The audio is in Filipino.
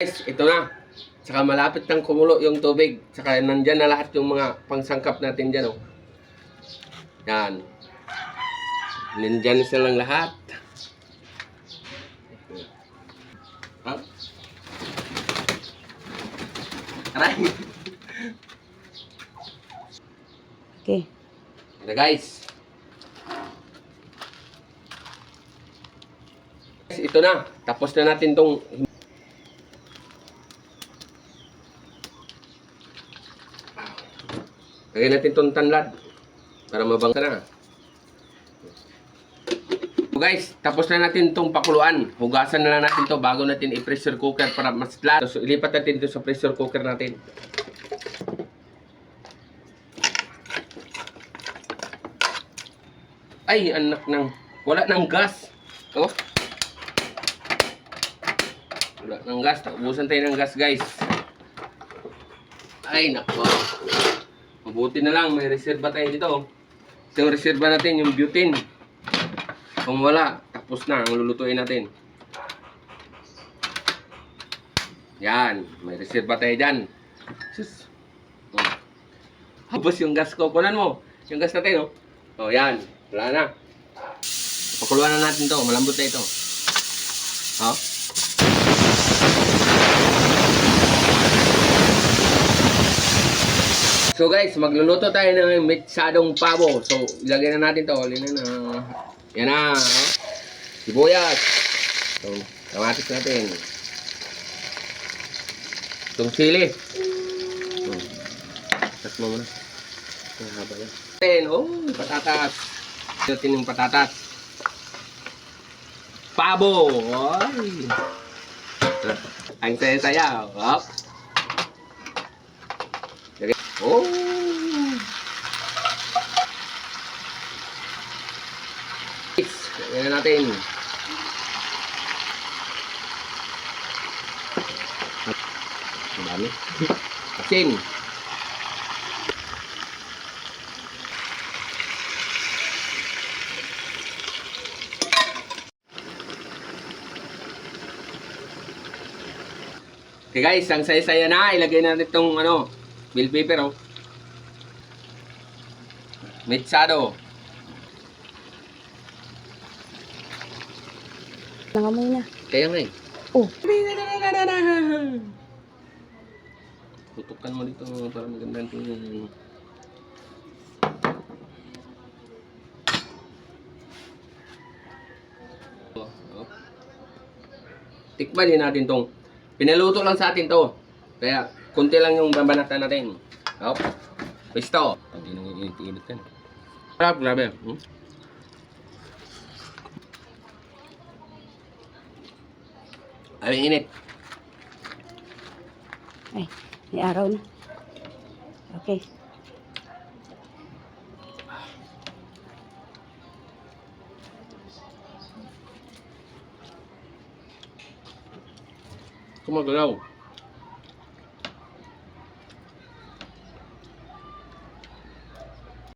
Guys, ito na. Saka malapit nang kumulo yung tubig. Saka nandyan na lahat yung mga pangsangkap natin dyan, oh. Yan. Nandyan silang lahat. Ha? Aray! Okay. Ito guys. Guys, Ito na. Tapos na natin tong Lagyan natin tong tanlad para mabangsa na. So guys, tapos na natin tong pakuluan. Hugasan na lang natin to bago natin i-pressure cooker para mas flat. So, ilipat natin ito sa pressure cooker natin. Ay, anak ng... Wala ng gas. Oh. Wala ng gas. Takubusan tayo ng gas, guys. Ay, nako. Mabuti na lang. May reserva tayo dito. oh. Ito yung reserva natin, yung butane. Kung wala, tapos na ang lulutuin natin. Yan. May reserva tayo dyan. Sus. Tapos yung gas ko. Mo. Yung gas natin, oh. Oh, yan. Wala na. Pakuluan na natin to. Malambot na ito. Oh. So guys, magluluto tayo ng mitsadong pabo. So, ilagay na natin to. Alin na. Yan na. Oh. Sibuyas. So, kamatis natin. Itong sili. Oh. Tas mo muna. Ang haba yan. Natin, oh, patatas. Natin yung patatas. Pabo. Ay. Ang saya-saya. Hop. Lagay- Oh. Lagyan na natin. Ang dami. Asin. Okay guys, ang saya-saya na. Ilagay na natin itong ano, bill paper oh. Mitsado. Nangamoy na. Kaya nga eh. Oh. Tutukan mo dito para maganda tingnan. Oh, oh. Tikman din natin tong pinaluto lang sa atin to. Kaya konti lang yung babanatan natin. Oh. Pisto. Hindi nang init-init yan. Sarap, grabe. Hmm? Ay, init. Ay, may araw na. Okay. Kumagalaw.